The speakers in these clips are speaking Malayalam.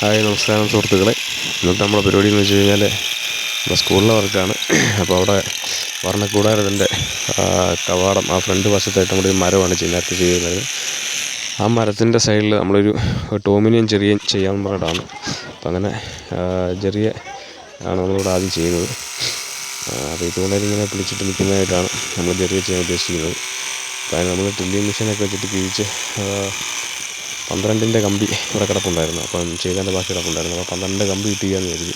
ഹായ് നമസ്കാരം സുഹൃത്തുക്കളെ. ഇന്നത്തെ നമ്മുടെ പരിപാടി എന്ന് വെച്ച് കഴിഞ്ഞാൽ നമ്മുടെ സ്കൂളിലെ വർക്കാണ്. അപ്പോൾ അവിടെ വർണക്കൂടാരത്തിന്റെ കവാടം ആ ഫ്രണ്ട് വശത്തായിട്ട് നമ്മുടെ ഒരു മരമാണ് ചെയ്യുന്നത് ചെയ്യുന്നത് ആ മരത്തിന്റെ സൈഡിൽ നമ്മളൊരു ടോമിനിയും ചെറിയ ചെയ്യാൻ പറഞ്ഞിട്ടാണ് അപ്പം അങ്ങനെ ചെറിയ ആണ് നമ്മളിവിടെ ആദ്യം ചെയ്യുന്നത്. അപ്പോൾ തൂണയിൽ ഇങ്ങനെ പിടിച്ചിട്ട് നിൽക്കുന്നതായിട്ടാണ് നമ്മൾ ചെറിയ ചെയ്യാൻ ഉദ്ദേശിക്കുന്നത്. അതിന് നമ്മൾ ഡ്രില്ലിങ് മെഷീനൊക്കെ വെച്ചിട്ട് കിഴിച്ച് പന്ത്രണ്ടിന്റെ കമ്പി ഇവിടെ കിടപ്പുണ്ടായിരുന്നു. അപ്പം ചെയ്തതിന്റെ ബാക്കി കിടപ്പുണ്ടായിരുന്നു. അപ്പോൾ പന്ത്രണ്ട് കമ്പി കിട്ടുകയെന്ന് കരുതി.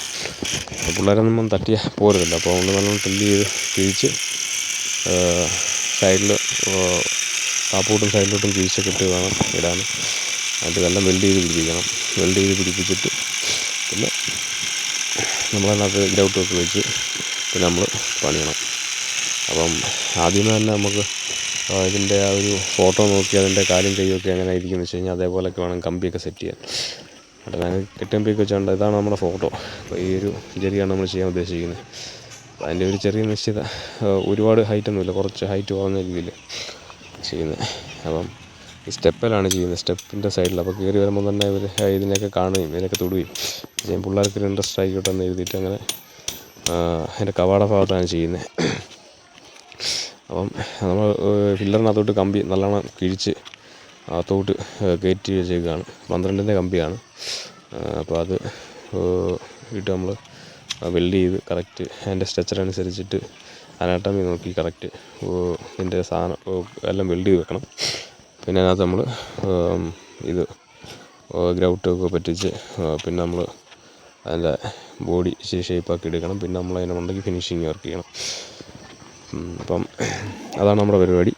അപ്പോൾ പിള്ളേരൊന്നും തട്ടിയാൽ പോരുന്നില്ല അപ്പോൾ അതുകൊണ്ട് നല്ലോണം ട്രില്ല് ചെയ്ത് തിരിച്ച് സൈഡിൽ കാപ്പൂട്ടും സൈഡിലോട്ടും തിരിച്ചൊക്കെ ഇട്ട് വേണം ഇടാൻ. അത് എല്ലാം വെൽഡ് ചെയ്ത് പിടിപ്പിക്കണം. വെൽഡ് ചെയ്ത് പിടിപ്പിച്ചിട്ട് പിന്നെ നമ്മളതിനകത്ത് ഗ്രൗട്ടൊക്കെ വെച്ച് പിന്നെ നമ്മൾ പണിയണം. അപ്പം ആദ്യമേ തന്നെ നമുക്ക് ഇതിന്റെ ആ ഒരു ഫോട്ടോ നോക്കി അതിന്റെ കാലും കൈയൊക്കെ എങ്ങനെ ഇരിക്കുമെന്ന് വെച്ച് കഴിഞ്ഞാൽ അതേപോലെയൊക്കെ വേണം കമ്പിയൊക്കെ സെറ്റ് ചെയ്യാൻ. അപ്പോൾ ഞാൻ കെട്ടമ്പിയൊക്കെ വെച്ചുകൊണ്ട് ഇതാണ് നമ്മുടെ ഫോട്ടോ. അപ്പോൾ ഈ ഒരു ജെറിയാണ് നമ്മൾ ചെയ്യാൻ ഉദ്ദേശിക്കുന്നത്. അപ്പോൾ അതിന്റെ ഒരു ചെറിയ നിശ്ചിത ഒരുപാട് ഹൈറ്റൊന്നുമില്ല കുറച്ച് ഹൈറ്റ് കുറഞ്ഞ രീതിയിൽ ചെയ്യുന്നത്. അപ്പം ഈ സ്റ്റെപ്പിലാണ് ചെയ്യുന്നത്. സ്റ്റെപ്പിന്റെ സൈഡിൽ അപ്പോൾ കയറി വരുമ്പോൾ തന്നെ ഇവർ ഇതിനെയൊക്കെ കാണുകയും ഇതിനൊക്കെ തൊടുകയും. പിള്ളേർക്ക് പിള്ളേർക്കൊരു ഇൻട്രസ്റ്റ് ആയിക്കോട്ടെ എന്ന് എഴുതിയിട്ട് അങ്ങനെ അതിന്റെ കവാട ഭാഗത്താണ് ചെയ്യുന്നത്. അപ്പം നമ്മൾ ഫില്ലറിനകത്തോട്ട് കമ്പി നല്ലോണം കിഴിച്ച് അകത്തോട്ട് കയറ്റി വെച്ചേക്കാണ് പന്ത്രണ്ടിന്റെ കമ്പിയാണ്. അപ്പോൾ അത് ഇട്ട് നമ്മൾ വെൽഡ് ചെയ്ത് കറക്റ്റ് അതിന്റെ സ്ട്രെച്ചർ അനുസരിച്ചിട്ട് അനാട്ടമി നോക്കി കറക്റ്റ് ഇതിന്റെ സാധനം എല്ലാം വെൽഡ് ചെയ്ത് വെക്കണം. പിന്നെ അതിനകത്ത് നമ്മൾ ഇത് ഗ്രൗട്ടൊക്കെ പറ്റിച്ച് പിന്നെ നമ്മൾ അതിന്റെ ബോഡി ഷേപ്പാക്കി എടുക്കണം. പിന്നെ നമ്മൾ അതിനെ ഉണ്ടെങ്കിൽ ഫിനിഷിങ് വർക്ക് ചെയ്യണം. അപ്പം അതാണ് നമ്മുടെ പരിപാടി.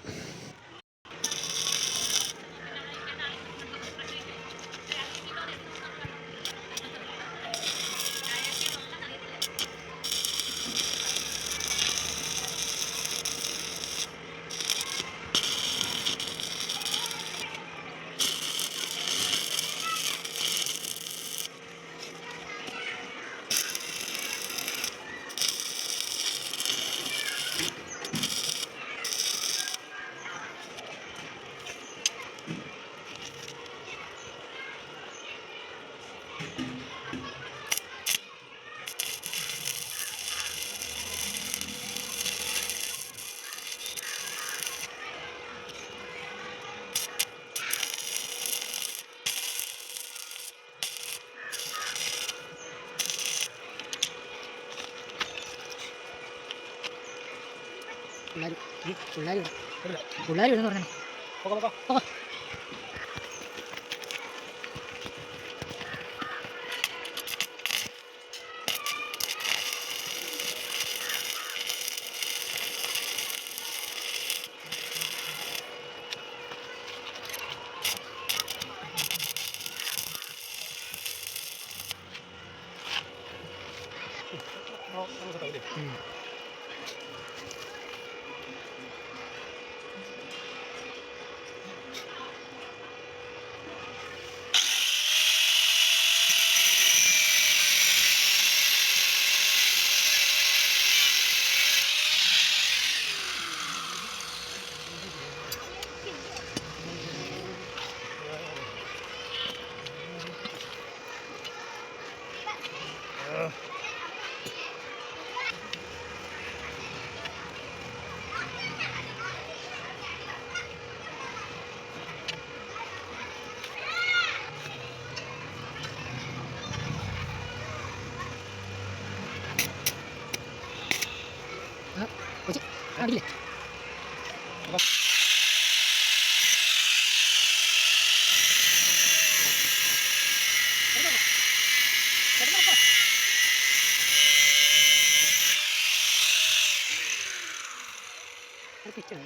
പിള്ളേർ പിള്ളേർ പിള്ളേർ 嗯。പാടില്ല പിച്ചോളൂ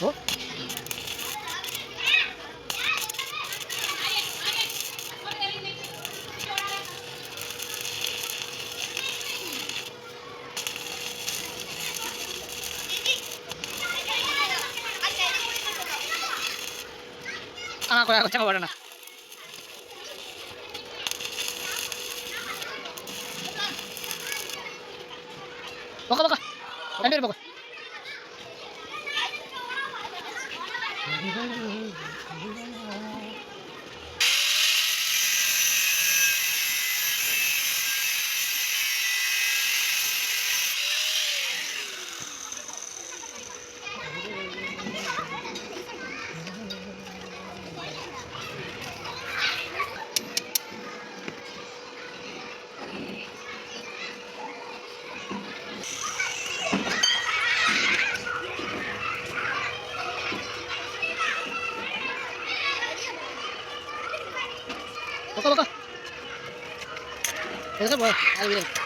おあこれこっちが終わるな。バカバカ。やめるバカ？Vai, vai, vai, vai. Look, look, look. Look at what? I'll be there.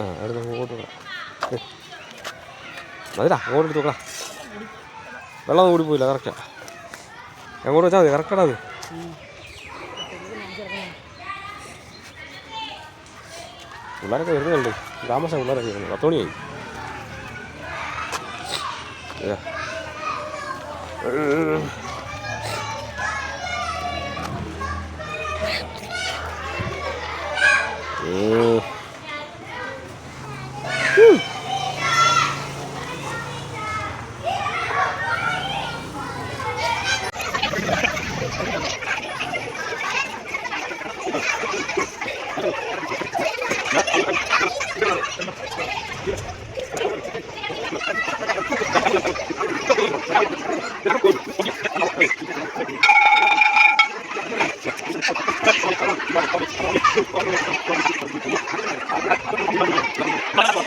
ആ മതിടാ വെള്ളം കൂടി പോയില്ല കറക്റ്റാ അങ്ങോട്ട് വെച്ചാൽ മതി കറക്റ്റാടാ അത്. പിള്ളേരൊക്കെ വരുന്നുണ്ട്. താമസം പിള്ളേരൊക്കെ വരുന്നു പത്ത് മണിയായി. Whew.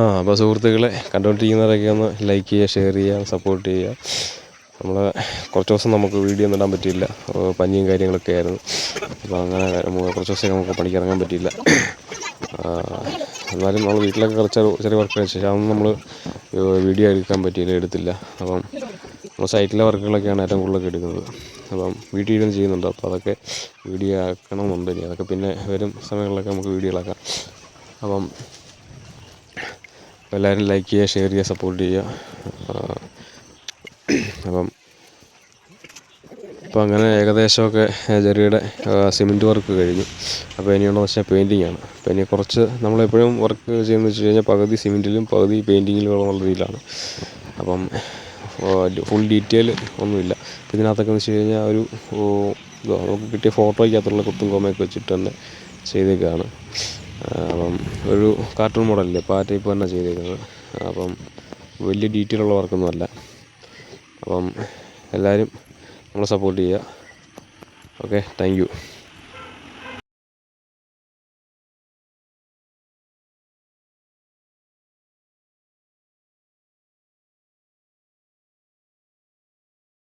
ആ അപ്പോൾ സുഹൃത്തുക്കളെ കണ്ടുകൊണ്ടിരിക്കുന്നവരൊക്കെ ഒന്ന് ലൈക്ക് ചെയ്യുക ഷെയർ ചെയ്യുക സപ്പോർട്ട് ചെയ്യുക. നമ്മൾ കുറച്ച് ദിവസം നമുക്ക് വീഡിയോ ഒന്നും ഇടാൻ പറ്റിയില്ല. പഞ്ഞിയും കാര്യങ്ങളൊക്കെ ആയിരുന്നു. അപ്പോൾ അങ്ങനെ കുറച്ച് ദിവസം നമുക്ക് പണിക്കിറങ്ങാൻ പറ്റിയില്ല. എന്നാലും നമ്മൾ വീട്ടിലൊക്കെ കുറച്ച് ചെറിയ വർക്ക് ശേഷം അതൊന്നും നമ്മൾ വീഡിയോ എടുക്കാൻ പറ്റിയില്ല എടുത്തില്ല. അപ്പം നമ്മൾ സൈറ്റിലെ വർക്കുകളൊക്കെയാണ് ഏറ്റവും കൂടുതലൊക്കെ എടുക്കുന്നത്. അപ്പം വീട്ടിൽ ഇരുന്ന് ചെയ്യുന്നുണ്ട്. അപ്പോൾ അതൊക്കെ വീഡിയോ ആക്കണമെന്നുണ്ട് ഇനി. അതൊക്കെ പിന്നെ വരും സമയങ്ങളിലൊക്കെ നമുക്ക് വീഡിയോകളാക്കാം അപ്പം എല്ലാവരും ലൈക്ക് ചെയ്യുക ഷെയർ ചെയ്യുക സപ്പോർട്ട് ചെയ്യുക. അപ്പം അപ്പോൾ അങ്ങനെ ഏകദേശമൊക്കെ ചെറിയുടെ സിമെന്റ് വർക്ക് കഴിഞ്ഞു. അപ്പോൾ ഇനിയുള്ള വെച്ചാൽ പെയിന്റിങ് ആണ്. അപ്പോൾ ഇനി കുറച്ച് നമ്മളെപ്പോഴും വർക്ക് ചെയ്യുന്നത് വെച്ച് കഴിഞ്ഞാൽ പകുതി സിമെന്റിലും പകുതി പെയിന്റിങ്ങിലും ഉള്ള രീതിയിലാണ്. അപ്പം ഫുൾ ഡീറ്റെയിൽ ഒന്നുമില്ല. അപ്പോൾ ഇതിനകത്തൊക്കെ വെച്ച് കഴിഞ്ഞാൽ ഒരു നമുക്ക് കിട്ടിയ ഫോട്ടോയ്ക്കകത്തുള്ള കുത്തും കോമയൊക്കെ വെച്ചിട്ട് തന്നെ ചെയ്തേക്കാണ്. അപ്പം ഒരു കാർട്ടൂൺ മോഡലല്ലേ അപ്പോൾ ആ ടൈപ്പ് തന്നെ ചെയ്തേക്കുന്നത്. അപ്പം വലിയ ഡീറ്റെയിൽ ഉള്ള വർക്കൊന്നും അല്ല. അപ്പം എല്ലാവരും നമ്മളെ സപ്പോർട്ട് ചെയ്യുക. Okay thank